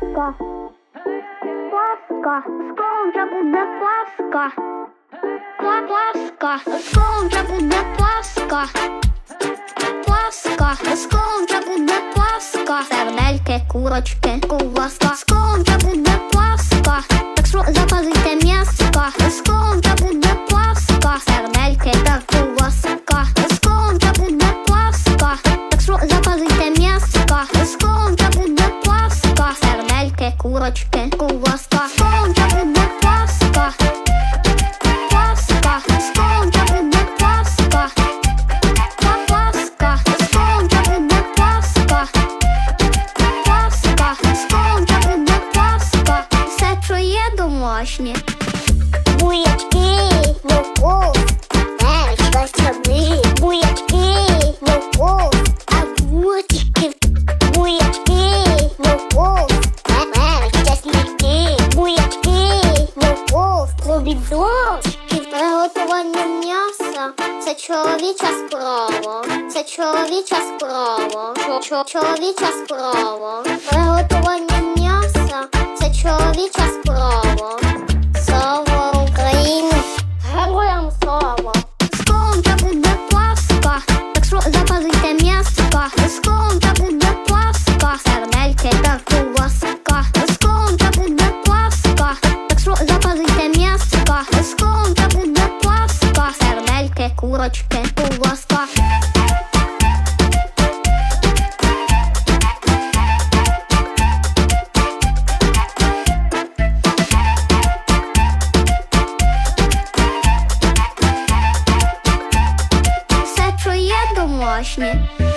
Паска. Паска. Скоро вже буде Паска. Пла- Паска. Скоро вже буде Паска. Паска. Скоро вже буде Паска. Сердельки, курочки, ковбаска. Скоро вже буде Паска. Так що запазуйте м'яска. Скоро вже буде Паска. Сердельки та ковбаска. Скоро вже буде Паска. Так що запазуйте м'яска. Скоро вже буде курочки, ковбаска. Скоро вже буде Паска. Паска. Вже буде Паска. Паска. Паска. Паска. Скоро буде Паска. Все, що є домашнє. Буячки, морков, Зловки приготування м'яса. Це чоловіча справа, це чоловіча справа, чоловіча справа, приготування м'яса. Це чоловіча справа. Слава Україні, героям слава! Скором та буде плавска, так що запазуйте м'яско, скором та буде плавска, сердельки та куласка, скором та буде плавска, так що запазуйте м'ясо ласка, сховка буде пласка, сердельки, курочки, у ласка. Все чує.